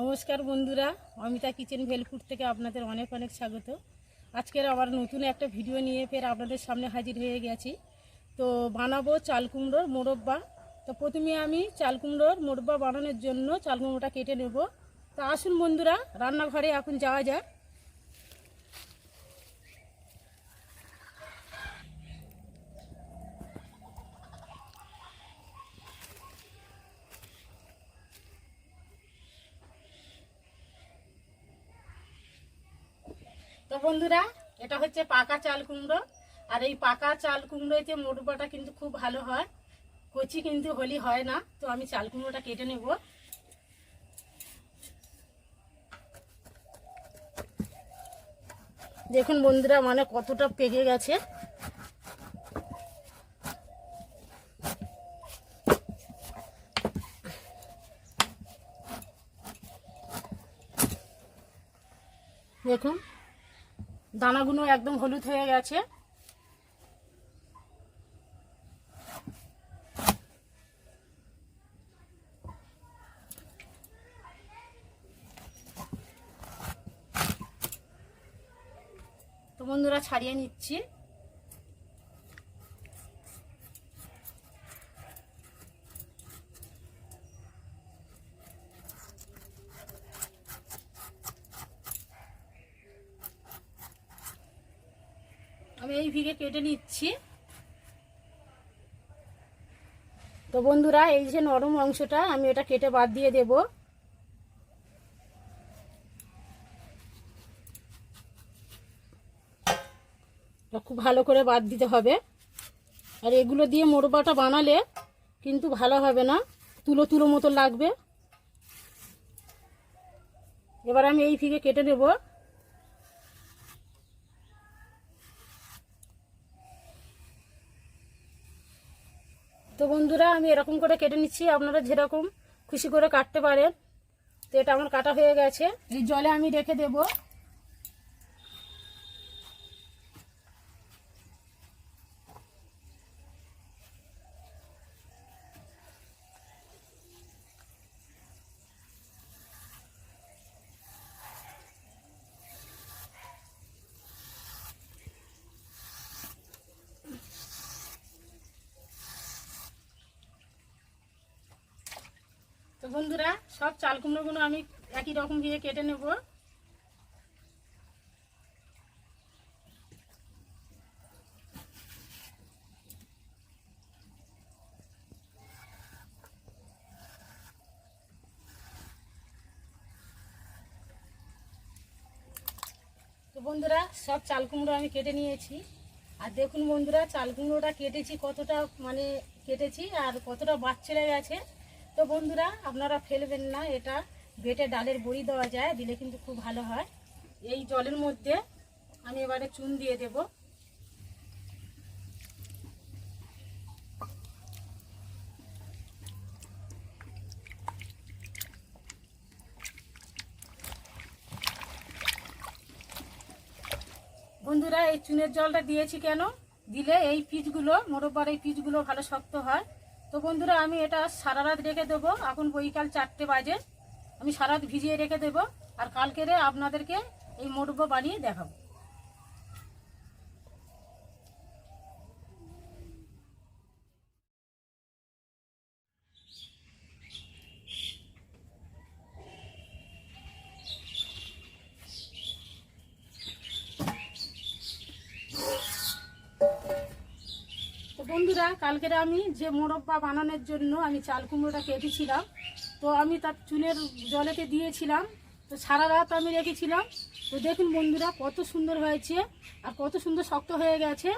নমস্কার বন্ধুরা, অমিতা কিচেন ভেলপুর থেকে আপনাদের অনেক অনেক স্বাগত। আজকের আবার নতুন একটা ভিডিও নিয়ে ফের আপনাদের সামনে হাজির হয়ে গেছি। তো বানাবো চাল কুমড়োর মোরব্বা। তো প্রথমে আমি চাল কুমড়োর মোরব্বা বানানোর জন্য চাল কুমড়োটা কেটে নেব। তা আসুন বন্ধুরা, রান্নাঘরে এখন যাওয়া যাক। তো বন্ধুরা, এটা হচ্ছে পাকা চাল কুমড়ো। আর এই পাকা চাল কুমড়োতে মোরব্বাটা কিন্তু খুব ভালো হয়। কচি কিন্তু হলি হয় না, তো আমি চাল কুমড়োটা কেটে নেব। দেখুন বন্ধুরা মানে কতটা পেকে গেছে। দেখুন দানাগুলো একদম হলুদ হয়ে গেছে। তো বন্ধুরা ছাড়িয়ে নিচ্ছি। আমি এই ভিগে কেটে নিচ্ছি। তো বন্ধুরা, এই যে নরম অংশটা, আমি এটা কেটে বাদ দিয়ে দেব। খুব ভালো করে বাদ দিতে হবে। আর এগুলো দিয়ে মোরবাটা বানালে কিন্তু ভালো হবে না। তুলো তুলো মতো লাগবে। এবার আমি এই ফিগে কেটে নেব। বন্ধুরা, আমি এরকম করে কেটে নিচ্ছি, আপনারা যেরকম খুশি করে কাটতে পারেন। তো এটা আমার কাটা হয়ে গেছে। এই জলে আমি রেখে দেব। তো বন্ধুরা, সব চাল কুমড়োগুলো আমি একই রকম দিয়ে কেটে নেব। তো বন্ধুরা, সব চাল কুমড়ো আমি কেটে নিয়েছি। আর দেখুন বন্ধুরা, চাল কুমড়োটা কেটেছি কতটা মানে কেটেছি আর কতটা বাচ্চারা গেছে। তো বন্ধুরা, আপনারা ফেলবেন না, এটা বেটে ডালের বড়ি দেওয়া যায়, দিলে কিন্তু খুব ভালো হয়। এই জলের মধ্যে আমি এবারে চুন দিয়ে দেব। বন্ধুরা, এই চুনের জলটা দিয়েছি কেন? দিলে এই পিচগুলো, মোরব্বার এই পিচগুলো ভালো শক্ত হয়। তো বন্ধুরা, আমি এটা সারা রাত রেখে দেবো। এখন বৈকাল চারটে বাজে। আমি সারা রাত ভিজিয়ে রেখে দেবো। আর কালকেরে আপনাদেরকে এই মোটবো বানিয়ে দেখাবো তো বন্ধুরা, কালকের আমি যে মোরব্বা বানানোর জন্য আমি চাল কুমড়োটা কেটেছিলাম, তো আমি তার চুনের জলেতে দিয়েছিলাম, তো সারা রাত আমি রেখেছিলাম। তো দেখুন বন্ধুরা, কত সুন্দর হয়েছে আর কত সুন্দর শক্ত হয়ে গেছে।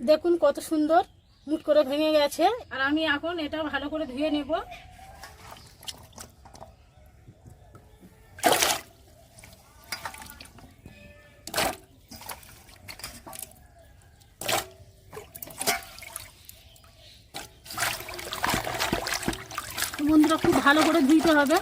দেখুন কত সুন্দর মুট করে ভেঙে গেছে, আর আমি এখন এটা ভালো করে ধুয়ে নেব। বন্ধুরা খুব ভালো করে ধুইতে হবে।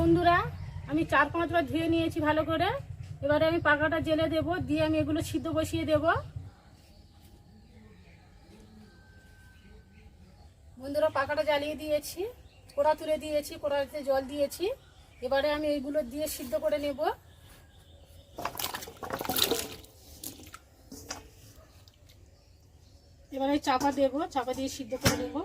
বন্ধুরা, আমি চার পাঁচবার ধুয়ে নিয়েছি ভালো করে। এবারে আমি পাকাটা জেলে দেব, দিয়ে আমি এগুলো সিদ্ধ বসিয়ে দেব। বন্ধুরা, পাকাটা জ্বালিয়ে দিয়েছি, কোড়া তুলে দিয়েছি, কোড়াতে জল দিয়েছি। এবারে আমি এইগুলো দিয়ে সিদ্ধ করে নেব। এবারে চাপা দেব, চাপা দিয়ে সিদ্ধ করে নেব।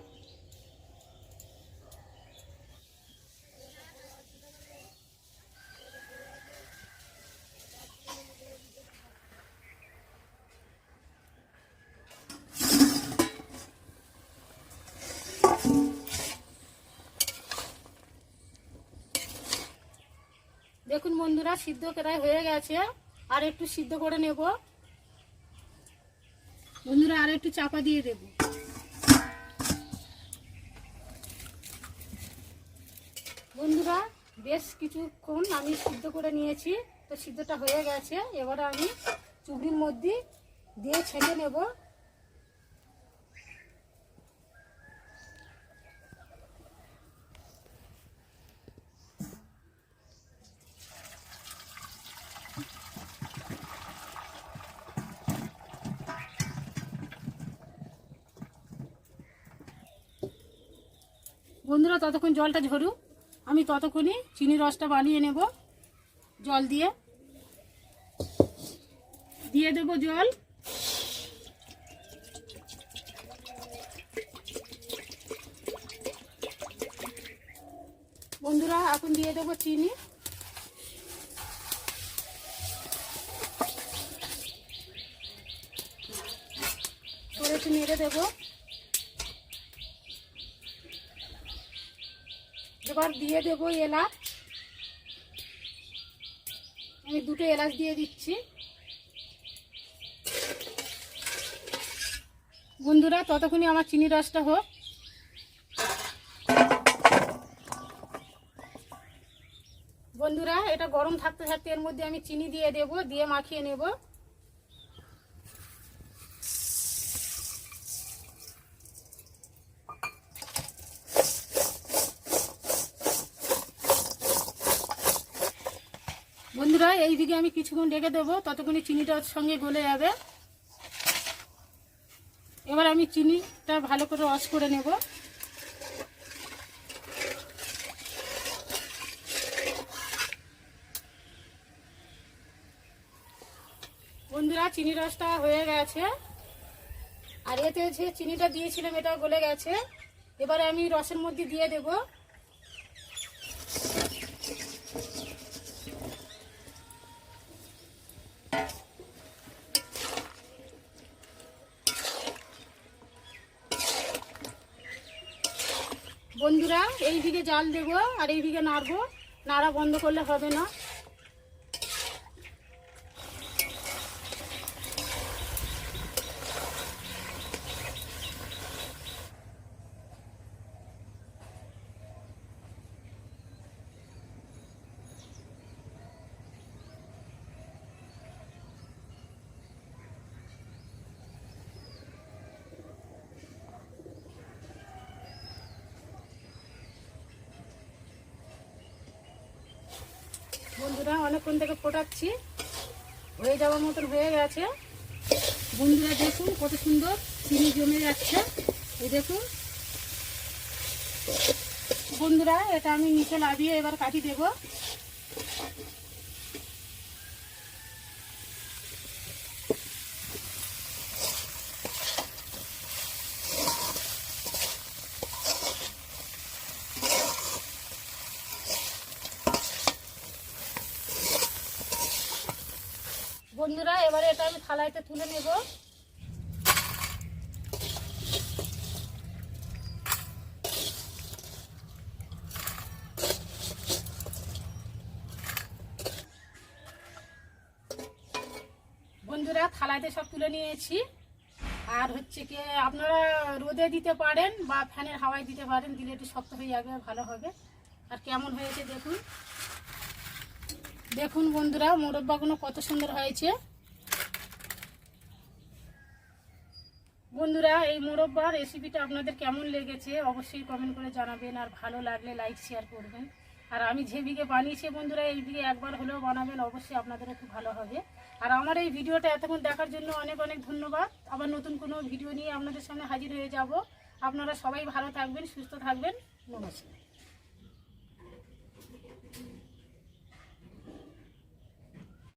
দেখুন বন্ধুরা, সিদ্ধ প্রায় হয়ে গেছে। আর একটু সিদ্ধ করে নেব। বন্ধুরা, আর একটু চাপা দিয়ে দেব। বন্ধুরা, বেশ কিছুক্ষণ আমি সিদ্ধ করে নিয়েছি। তো সিদ্ধটা হয়ে গেছে। এবারে আমি চুবড়ির মধ্যে দিয়ে ছেঁকে নেব। বন্ধুরা, ততক্ষণ জলটা ঝরুক। আমি ততক্ষণই চিনি রসটা বানিয়ে নেব জল দিয়ে। দিয়ে দেব জল। বন্ধুরা, এখন দিয়ে দেব চিনি। করে একটু নেড়ে দেবো। এবার দিয়ে দেব এলাচ। আমি দুটো এলাচ দিয়ে দিচ্ছি। বন্ধুরা, ততক্ষণই আমার চিনি রসটা হোক। বন্ধুরা, এটা গরম থাকতে থাকতে এর মধ্যে আমি চিনি দিয়ে দেব, দিয়ে মাখিয়ে নেব। বন্ধুরা এই দিকে আমি কিছুক্ষণ রেখে দেবো ততক্ষণই চিনিটার সঙ্গে গলে যাবে। এবার আমি চিনিটা ভালো করে রস করে নেব। বন্ধুরা, চিনি রসটা হয়ে গেছে। আর এতে যে চিনিটা দিয়েছিলাম এটা গলে গেছে। এবারে আমি রসের মধ্যে দিয়ে দেবো। বন্ধুরা এইদিকে জাল দেবো আর এইদিকে নাড়বো। নাড়া বন্ধ করলে হবে না। বন্ধুরা, অনেকক্ষণ থেকে ফোটাচ্ছি। হয়ে যাওয়ার মতন হয়ে গেছে। বন্ধুরা, দেখুন কত সুন্দর চিনি জমে যাচ্ছে। এই দেখুন। বন্ধুরা, এটা আমি নিচে লাভিয়ে এবার কাটি দেব। বন্ধুরা, এবারে এটা আমি থালাইতে তুলে নেব। বন্ধুরা, থালাইতে সব তুলে নিয়েছি। আর হচ্ছে কি, আপনারা রোদে দিতে পারেন বা ফ্যানের হাওয়ায় দিতে পারেন, দিলে একটু শক্ত হয়ে যাবে, ভালো হবে। আর কেমন হয়েছে দেখুন। দেখুন বন্ধুরা, মোরব্বাগুলো কত সুন্দর হয়েছে। বন্ধুরা, এই মোরব্বা রেসিপিটা আপনাদের কেমন লেগেছে অবশ্যই কমেন্ট করে জানাবেন, আর ভালো লাগলে লাইক শেয়ার করবেন। আর আমি যে বিঘে বানিয়েছি বন্ধুরা, এই বিঘে একবার হলেও বানাবেন, অবশ্যই আপনাদেরও খুব ভালো হবে। আর আমার এই ভিডিওটা এতক্ষণ দেখার জন্য অনেক অনেক ধন্যবাদ। আবার নতুন কোনো ভিডিও নিয়ে আপনাদের সামনে হাজির হয়ে যাব। আপনারা সবাই ভালো থাকবেন, সুস্থ থাকবেন। নমস্কার।